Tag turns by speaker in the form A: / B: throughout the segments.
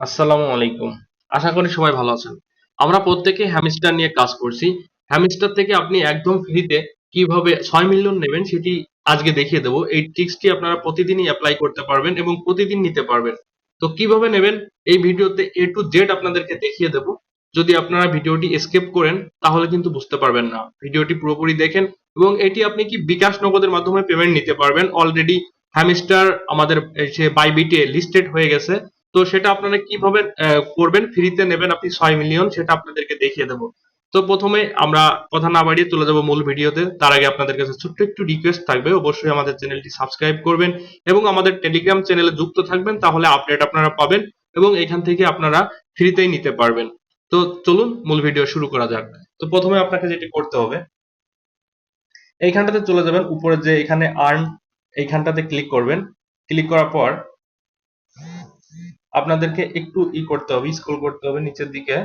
A: আসসালামু আলাইকুম। আশা করি সবাই ভালো আছেন। আমরা প্রত্যেকে হ্যামস্টার নিয়ে কাজ করছি। হ্যামস্টার থেকে আপনি একদম ফ্রিতে কীভাবে ছয় মিলিয়ন নেবেন সেটি আজকে দেখিয়ে দেবো। এই ট্রিক্সটি আপনারা প্রতিদিনই অ্যাপ্লাই করতে পারবেন এবং প্রতিদিন নিতে পারবেন। তো কীভাবে নেবেন? এই ভিডিওতে এ টু জেড আপনাদেরকে দেখিয়ে দেবো। যদি আপনারা ভিডিওটি স্কেপ করেন, তাহলে কিন্তু বুঝতে পারবেন না। ভিডিওটি পুরোপুরি দেখেন এবং এটি আপনি কি বিকাশ নগদের মাধ্যমে পেমেন্ট নিতে পারবেন। অলরেডি হ্যামস্টার আমাদের যে বাইবিটে লিস্টেড হয়ে গেছে। তো সেটা আপনারা কীভাবে করবেন? ফ্রিতে নেবেন আপনি ছয় মিলিয়ন, সেটা আপনাদেরকে দেখিয়ে দেবো। তো প্রথমে আমরা কথা না বাড়িয়ে চলে যাব মূল ভিডিওতে। তার আগে আপনাদের কাছে ছোট্ট একটু রিকোয়েস্ট থাকবে। অবশ্যই আমাদের চ্যানেলটি সাবস্ক্রাইব করবেন এবং আমাদের টেলিগ্রাম চ্যানেলে যুক্ত থাকবেন, তাহলে আপডেট আপনারা পাবেন এবং এখান থেকে আপনারা ফ্রিতেই নিতে পারবেন। তো চলুন মূল ভিডিও শুরু করা যাক। তো প্রথমে আপনাকে যেটি করতে হবে, এইখানটাতে চলে যাবেন। উপরে যে এখানে আর্ন এইখানটাতে ক্লিক করবেন। ক্লিক করার পর আপনাদেরকে একটু ই করতে হবে স্ক্রল করতে হবে নিচের দিকে।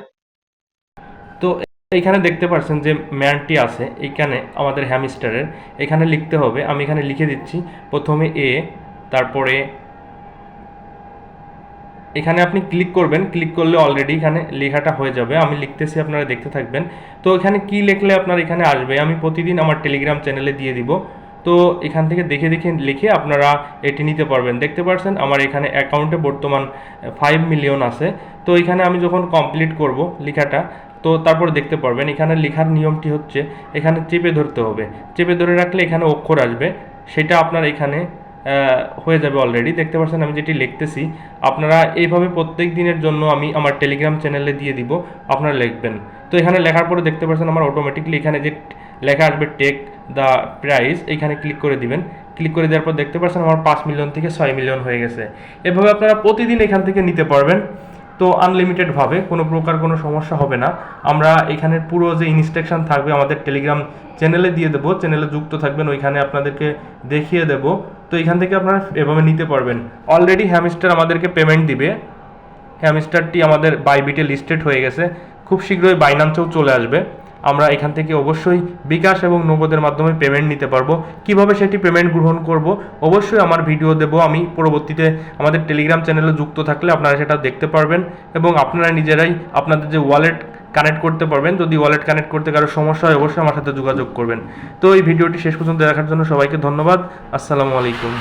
A: তো এইখানে দেখতে পাচ্ছেন যে ম্যানটি আছে, এইখানে আমাদের হ্যামস্টারের। এখানে লিখতে হবে, আমি এখানে লিখে দিচ্ছি, প্রথমে এ, তারপরে এখানে আপনি ক্লিক করবেন, ক্লিক করলে অলরেডি এখানে লেখাটা হয়ে যাবে, আমি লিখতেছি, আপনারা দেখতে থাকবেন। তো এখানে কি লিখলে আপনার এখানে আসবে, আমি প্রতিদিন আমার টেলিগ্রাম চ্যানেলে দিয়ে দিব। তো এখান থেকে দেখে দেখে লিখে আপনারা এটি নিতে পারবেন। দেখতে পাচ্ছেন আমার এখানে অ্যাকাউন্টে বর্তমান ফাইভ মিলিয়ন আছে। তো এখানে আমি যখন কমপ্লিট করব লেখাটা, তো তারপর দেখতে পারবেন এখানে লেখার নিয়মটি হচ্ছে, এখানে চেপে ধরতে হবে। চেপে ধরে রাখলে এখানে অক্ষর আসবে, সেটা আপনার এখানে হয়ে যাবে অলরেডি দেখতে পাচ্ছেন আমি যেটি লিখতেছি, আপনারা এইভাবে প্রত্যেক দিনের জন্য আমি আমার টেলিগ্রাম চ্যানেলে দিয়ে দিব, আপনারা লিখবেন। তো এখানে লেখার পরে দেখতে পাচ্ছেন আমার অটোমেটিকলি এখানে যে লেখা আসবে টেক দ্য প্রাইস এখানে ক্লিক করে দিবেন। ক্লিক করে দেওয়ার পর দেখতে পাচ্ছেন আমার পাঁচ মিলিয়ন থেকে ছয় মিলিয়ন হয়ে গেছে। এভাবে আপনারা প্রতিদিন এখান থেকে নিতে পারবেন। তো আনলিমিটেডভাবে কোনো প্রকার কোনো সমস্যা হবে না। আমরা এখানের পুরো যে ইনস্ট্রাকশন থাকবে আমাদের টেলিগ্রাম চ্যানেলে দিয়ে দেবো। চ্যানেলে যুক্ত থাকবেন, ওইখানে আপনাদেরকে দেখিয়ে দেবো। তো এখান থেকে আপনারা এভাবে নিতে পারবেন। অলরেডি হ্যামস্টার আমাদেরকে পেমেন্ট দিবে। হ্যামস্টারটি আমাদের বাইবিটে লিস্টেড হয়ে গেছে। খুব শীঘ্রই বাইনান্সেও চলে আসবে। আমরা এখান থেকে অবশ্যই বিকাশ এবং নগদের মাধ্যমে পেমেন্ট নিতে পারব। কীভাবে সেটি পেমেন্ট গ্রহণ করব? অবশ্যই আমার ভিডিও দেবো। আমি পরবর্তীতে আমাদের টেলিগ্রাম চ্যানেলে যুক্ত থাকলে আপনারা সেটা দেখতে পারবেন এবং আপনারা নিজেরাই আপনাদের যে ওয়ালেট কানেক্ট করতে পারবেন। যদি ওয়ালেট কানেক্ট করতে কারও সমস্যা হয়, অবশ্যই আমার সাথে যোগাযোগ করবেন। তো এই ভিডিওটি শেষ পর্যন্ত দেখার জন্য সবাইকে ধন্যবাদ। আসসালামু আলাইকুম।